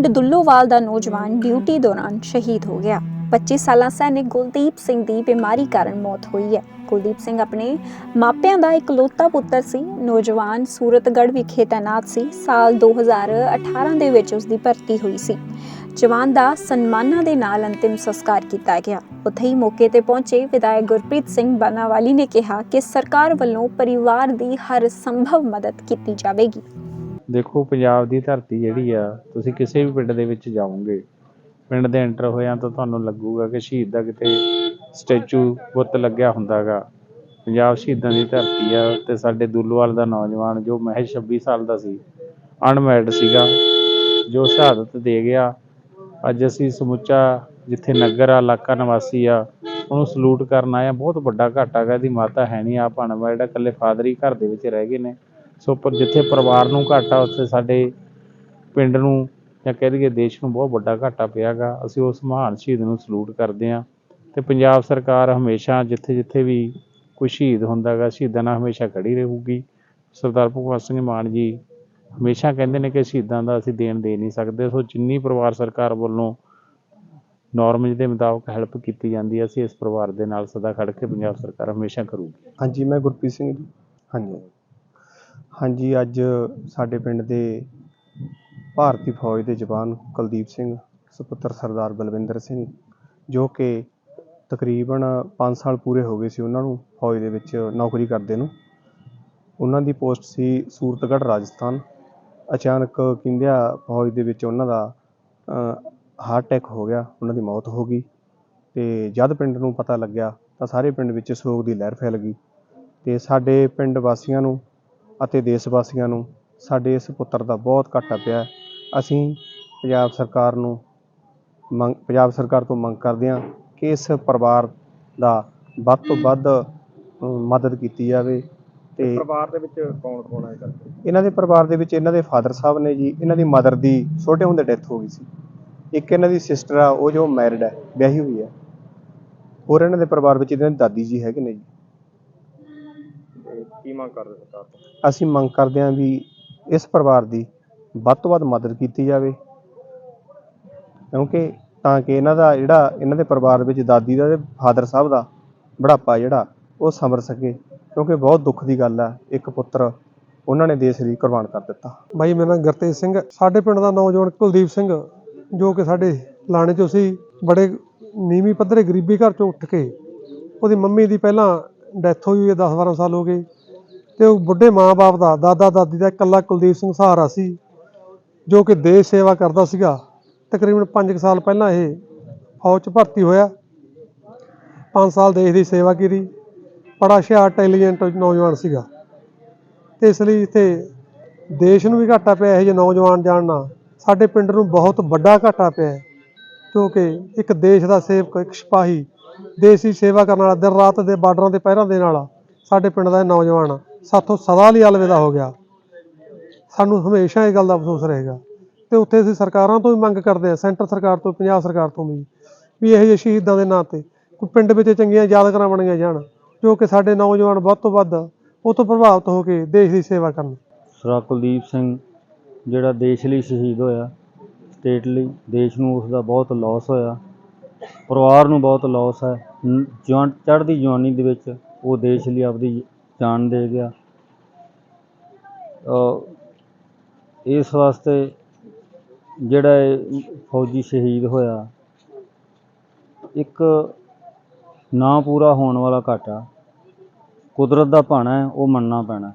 ਦੁੱਲੋਵਾਲ ਦਾ ਨੌਜਵਾਨ ਡਿਊਟੀ ਦੌਰਾਨ ਸ਼ਹੀਦ ਹੋ ਗਿਆ। 25 ਸਾਲਾਂ ਸੈਨਿਕ ਕੁਲਦੀਪ ਸਿੰਘ ਦੀ ਬਿਮਾਰੀ ਕਾਰਨ ਮੌਤ ਹੋਈ ਹੈ। ਕੁਲਦੀਪ ਸਿੰਘ ਆਪਣੇ ਮਾਪਿਆਂ ਦਾ ਇਕਲੌਤਾ ਪੁੱਤਰ ਸੀ। ਨੌਜਵਾਨ ਸੂਰਤਗੜ੍ਹ ਵਿਖੇ ਤੈਨਾਤ ਸੀ। ਸਾਲ 2018 ਦੇ ਵਿੱਚ ਉਸ ਦੀ ਭਰਤੀ ਹੋਈ ਸੀ। ਜਵਾਨ ਦਾ ਸਨਮਾਨਾਂ ਦੇ ਨਾਲ ਅੰਤਿਮ ਸੰਸਕਾਰ ਕੀਤਾ ਗਿਆ। ਉੱਥੇ ਹੀ ਮੌਕੇ ਤੇ ਪਹੁੰਚੇ ਵਿਧਾਇਕ ਗੁਰਪ੍ਰੀਤ ਸਿੰਘ ਬਾਨਾਵਾਲੀ ਨੇ ਕਿਹਾ ਕਿ ਸਰਕਾਰ ਵੱਲੋਂ ਪਰਿਵਾਰ ਦੀ ਹਰ ਸੰਭਵ ਮਦਦ ਕੀਤੀ ਜਾਵੇਗੀ। ਦੇਖੋ, ਪੰਜਾਬ ਦੀ ਧਰਤੀ ਜਿਹੜੀ ਆ, ਤੁਸੀਂ ਕਿਸੇ ਵੀ ਪਿੰਡ ਦੇ ਵਿੱਚ ਜਾਓਗੇ, ਪਿੰਡ ਦੇ ਐਂਟਰ ਹੋਇਆ ਤਾਂ ਤੁਹਾਨੂੰ ਲੱਗੂਗਾ ਕਿ ਸ਼ਹੀਦ ਦਾ ਕਿਤੇ ਸਟੈਚੂ ਬੁੱਤ ਲੱਗਿਆ ਹੁੰਦਾਗਾ। ਪੰਜਾਬ ਸ਼ਹੀਦਾਂ ਦੀ ਧਰਤੀ ਆ ਤੇ ਸਾਡੇ ਦੁੱਲਵਾਲ ਦਾ ਨੌਜਵਾਨ ਜੋ ਮਹਿਜ਼ 26 ਸਾਲ ਦਾ ਸੀ ਅਨਮੈਰਿਡ ਸੀਗਾ, ਜੋ ਸ਼ਹਾਦਤ ਦੇ ਗਿਆ। ਅੱਜ ਅਸੀਂ ਸਮੁੱਚਾ ਜਿੱਥੇ ਨਗਰ ਆ, ਇਲਾਕਾ ਨਿਵਾਸੀ ਆ, ਉਹਨੂੰ ਸਲੂਟ ਕਰਨ ਆਏ ਆ। ਬਹੁਤ ਵੱਡਾ ਘਾਟਾ ਗਾ, ਇਹਦੀ ਮਾਤਾ ਹੈ ਨਹੀਂ, ਆਪ ਅਨਮੈਰਿਡ ਆ, ਇਕੱਲੇ ਫਾਦਰ ਹੀ ਘਰ ਦੇ ਵਿੱਚ ਰਹਿ ਗਏ ਨੇ। ਸੋ ਪਰ ਜਿੱਥੇ ਪਰਿਵਾਰ ਨੂੰ ਘਾਟਾ, ਉੱਥੇ ਸਾਡੇ ਪਿੰਡ ਨੂੰ ਜਾਂ ਕਹਿ ਦਈਏ ਦੇਸ਼ ਨੂੰ ਬਹੁਤ ਵੱਡਾ ਘਾਟਾ ਪਿਆਗਾ। ਅਸੀਂ ਉਸ ਮਹਾਨ ਸ਼ਹੀਦ ਨੂੰ ਸਲੂਟ ਕਰਦੇ ਹਾਂ। ਤੇ ਪੰਜਾਬ ਸਰਕਾਰ ਹਮੇਸ਼ਾ ਜਿੱਥੇ ਜਿੱਥੇ ਵੀ ਕੋਈ ਸ਼ਹੀਦ ਹੁੰਦਾਗਾ, ਸ਼ਹੀਦਾਂ ਨਾਲ ਹਮੇਸ਼ਾ ਖੜੀ ਰਹੂਗੀ। ਸਰਦਾਰ ਭਗਵੰਤ ਸਿੰਘ ਮਾਨ ਜੀ ਹਮੇਸ਼ਾ ਕਹਿੰਦੇ ਨੇ ਕਿ ਸ਼ਹੀਦਾਂ ਦਾ ਅਸੀਂ ਦੇਣ ਦੇ ਨਹੀਂ ਸਕਦੇ। ਸੋ ਜਿੰਨੀ ਪਰਿਵਾਰ ਸਰਕਾਰ ਵੱਲੋਂ ਨੋਰਮਜ ਦੇ ਮੁਤਾਬਕ ਹੈਲਪ ਕੀਤੀ ਜਾਂਦੀ ਹੈ, ਅਸੀਂ ਇਸ ਪਰਿਵਾਰ ਦੇ ਨਾਲ ਸਦਾ ਖੜ ਕੇ ਪੰਜਾਬ ਸਰਕਾਰ ਹਮੇਸ਼ਾ ਕਰੂਗੀ। ਹਾਂਜੀ, ਮੈਂ ਗੁਰਪ੍ਰੀਤ ਸਿੰਘ ਜੀ। ਹਾਂਜੀ। ਹਾਂਜੀ, ਅੱਜ ਸਾਡੇ ਪਿੰਡ ਦੇ ਭਾਰਤੀ ਫੌਜ ਦੇ ਜਵਾਨ ਕੁਲਦੀਪ ਸਿੰਘ, ਸੁਪੁੱਤਰ ਸਰਦਾਰ ਬਲਵਿੰਦਰ ਸਿੰਘ, ਜੋ ਕਿ ਤਕਰੀਬਨ 5 ਸਾਲ ਪੂਰੇ ਹੋ ਗਏ ਸੀ ਉਹਨਾਂ ਨੂੰ ਫੌਜ ਦੇ ਵਿੱਚ ਨੌਕਰੀ ਕਰਦੇ ਨੂੰ। ਉਹਨਾਂ ਦੀ ਪੋਸਟ ਸੀ ਸੂਰਤਗੜ੍ਹ, ਰਾਜਸਥਾਨ। ਅਚਾਨਕ ਕਹਿੰਦਿਆਂ ਫੌਜ ਦੇ ਵਿੱਚ ਉਹਨਾਂ ਦਾ ਹਾਰਟ ਅਟੈਕ ਹੋ ਗਿਆ, ਉਹਨਾਂ ਦੀ ਮੌਤ ਹੋ ਗਈ ਤੇ ਜਦ ਪਿੰਡ ਨੂੰ ਪਤਾ ਲੱਗਿਆ ਤਾਂ ਸਾਰੇ ਪਿੰਡ ਵਿੱਚ ਸੋਗ ਦੀ ਲਹਿਰ ਫੈਲ ਗਈ ਤੇ ਸਾਡੇ ਪਿੰਡ ਵਾਸੀਆਂ ਨੂੰ ਅਤੇ ਦੇਸ਼ ਵਾਸੀਆਂ ਨੂੰ ਸਾਡੇ ਇਸ ਪੁੱਤਰ ਦਾ ਬਹੁਤ ਘਾਟਾ ਪਿਆ ਹੈ। ਅਸੀਂ ਪੰਜਾਬ ਸਰਕਾਰ ਨੂੰ ਮੰਗ ਪੰਜਾਬ ਸਰਕਾਰ ਤੋਂ ਮੰਗ ਕਰਦੇ ਹਾਂ ਕਿ ਇਸ ਪਰਿਵਾਰ ਦਾ ਵੱਧ ਤੋਂ ਵੱਧ ਮਦਦ ਕੀਤੀ ਜਾਵੇ ਤੇ ਪਰਿਵਾਰ ਦੇ ਵਿੱਚ ਕੌਣ ਕੌਣ ਹੈ ਕਰਦੇ? ਇਹਨਾਂ ਦੇ ਪਰਿਵਾਰ ਦੇ ਵਿੱਚ ਇਹਨਾਂ ਦੇ ਫਾਦਰ ਸਾਹਿਬ ਨੇ ਜੀ ਇਹਨਾਂ ਦੀ ਮਦਰ ਦੀ ਛੋਟੇ ਹੁੰਦੇ ਡੈਥ ਹੋ ਗਈ ਸੀ। ਇੱਕ ਇਹਨਾਂ ਦੀ ਸਿਸਟਰ ਆ ਉਹ ਜੋ ਮੈਰਿਡ ਹੈ ਵਿਆਹੀ ਹੋਈ ਹੈ। ਹੋਰ ਇਹਨਾਂ ਦੇ ਪਰਿਵਾਰ ਵਿੱਚ ਇਹਨਾਂ ਦੀ ਦਾਦੀ ਜੀ ਹੈਗੇ ਨੇ ਜੀ। ਤੇ ਕੀ ਮੰਗ ਕਰਦੇ ਸਰਕਾਰ ਤੋਂ? ਅਸੀਂ ਮੰਗ ਕਰਦੇ ਹਾਂ ਵੀ ਇਸ ਪਰਿਵਾਰ ਦੀ ਵੱਧ ਤੋਂ ਵੱਧ ਮਦਦ ਕੀਤੀ ਜਾਵੇ। ਕਿਉਂਕਿ ਤਾਂ ਕਿ ਇਹਨਾਂ ਦਾ ਜਿਹੜਾ ਇਹਨਾਂ ਦੇ ਪਰਿਵਾਰ ਵਿੱਚ ਦਾਦੀ ਦਾ ਤੇ ਫਾਦਰ ਸਾਹਿਬ ਦਾ ਬੁਢਾਪਾ ਜਿਹੜਾ ਉਹ ਸੰਭਰ ਸਕੇ। ਕਿਉਂਕਿ ਬਹੁਤ ਦੁੱਖ ਦੀ ਗੱਲ ਆ ਇੱਕ ਪੁੱਤਰ ਉਹਨਾਂ ਨੇ ਦੇਸ਼ ਲਈ ਕੁਰਬਾਨ ਕਰ ਦਿੱਤਾ। ਬਾਈ ਮੇਰਾ ਨਾਮ ਗੁਰਤੇਜ ਸਿੰਘ ਹੈ। ਸਾਡੇ ਪਿੰਡ ਦਾ ਨੌਜਵਾਨ ਕੁਲਦੀਪ ਸਿੰਘ ਜੋ ਕਿ ਸਾਡੇ ਲਾਣੇ ਚੋਂ ਸੀ ਬੜੇ ਨੀਵੀਂ ਪੱਧਰੇ ਗਰੀਬੀ ਘਰ ਚੋਂ ਉੱਠ ਕੇ ਉਹਦੀ ਮੰਮੀ ਦੀ ਪਹਿਲਾਂ ਡੈਥ ਹੋਈ ਹੋਈ ਹੈ 10 12 ਸਾਲ ਹੋ ਗਏ। ਤੇ ਉਹ ਬੁੱਢੇ ਮਾਂ-ਬਾਪ ਦਾ, ਦਾਦਾ ਦਾਦੀ ਦਾ ਇਕੱਲਾ ਕੁਲਦੀਪ ਸਿੰਘ ਸਹਾਰਾ ਸੀ, ਜੋ ਕਿ ਦੇਸ਼ ਸੇਵਾ ਕਰਦਾ ਸੀਗਾ। ਤਕਰੀਬਨ 5 ਸਾਲ ਪਹਿਲਾਂ ਇਹ ਫੌਜ 'ਚ ਭਰਤੀ ਹੋਇਆ। 5 ਸਾਲ ਦੇਸ਼ ਦੀ ਸੇਵਾ ਕੀਤੀ। ਬੜਾ ਹੁਸ਼ਿਆਰ ਇੰਟੈਲੀਜੈਂਟ ਨੌਜਵਾਨ ਸੀਗਾ। ਤੇ ਇਸ ਲਈ ਇੱਥੇ ਦੇਸ਼ ਨੂੰ ਵੀ ਘਾਟਾ ਪਿਆ ਇਹ ਜਿਹੇ ਨੌਜਵਾਨ ਜਾਣ ਨਾਲ। ਸਾਡੇ ਪਿੰਡ ਨੂੰ ਬਹੁਤ ਵੱਡਾ ਘਾਟਾ ਪਿਆ ਕਿਉਂਕਿ ਇੱਕ ਦੇਸ਼ ਦਾ ਸੇਵਕ, ਇੱਕ ਸਿਪਾਹੀ ਦੇਸ਼ ਦੀ ਸੇਵਾ ਕਰਨ ਵਾਲਾ, ਦਿਨ ਰਾਤ ਦੇ ਬਾਰਡਰਾਂ ਦੇ ਪਹਿਰਾਂ ਦੇ ਨਾਲ ਸਾਡੇ ਪਿੰਡ ਦਾ ਨੌਜਵਾਨ ਸਾਥੋਂ ਸਦਾ ਲਈ ਅਲਵਿਦਾ ਹੋ ਗਿਆ। ਸਾਨੂੰ ਹਮੇਸ਼ਾ ਇਹ ਗੱਲ ਦਾ ਅਫਸੋਸ ਰਹੇਗਾ। ਤੇ ਉੱਥੇ ਅਸੀਂ ਸਰਕਾਰਾਂ ਤੋਂ ਵੀ ਮੰਗ ਕਰਦੇ ਹਾਂ, ਸੈਂਟਰ ਸਰਕਾਰ ਤੋਂ, ਪੰਜਾਬ ਸਰਕਾਰ ਤੋਂ ਵੀ ਵੀ ਇਹ ਜਿਹੇ ਸ਼ਹੀਦਾਂ ਦੇ ਨਾਂ ਤੇ ਕੋਈ ਪਿੰਡ ਵਿੱਚ ਚੰਗੀਆਂ ਯਾਦਗਾਰਾਂ ਬਣੀਆਂ ਜਾਣ, ਜੋ ਕਿ ਸਾਡੇ ਨੌਜਵਾਨ ਵੱਧ ਤੋਂ ਵੱਧ ਉਹ ਤੋਂ ਪ੍ਰਭਾਵਿਤ ਹੋ ਕੇ ਦੇਸ਼ ਦੀ ਸੇਵਾ ਕਰਨ। ਸਰਾ ਕੁਲਦੀਪ ਸਿੰਘ, ਜਿਹੜਾ ਦੇਸ਼ ਲਈ ਸ਼ਹੀਦ ਹੋਇਆ ਸਟੇਟ ਲਈ, ਦੇਸ਼ ਨੂੰ ਉਸ ਦਾ ਬਹੁਤ ਲਾਸ ਹੋਇਆ। ਪਰਿਵਾਰ ਨੂੰ ਬਹੁਤ ਲਾਸ ਹੈ। ਜਵਾਨ, ਚੜ੍ਹਦੀ ਜਵਾਨੀ ਦੇ ਵਿੱਚ ਉਹ ਦੇਸ਼ ਲਈ ਆਪਦੀ ਜਾਨ ਦੇ ਗਿਆ। ਇਸ ਵਾਸਤੇ ਜਿਹੜਾ ਇਹ ਫੌਜੀ ਸ਼ਹੀਦ ਹੋਇਆ, ਇੱਕ ਨਾ ਪੂਰਾ ਹੋਣ ਵਾਲਾ ਘਾਟਾ ਕੁਦਰਤ ਦਾ ਭਾਣਾ ਹੈ, ਉਹ ਮੰਨਣਾ ਪੈਣਾ।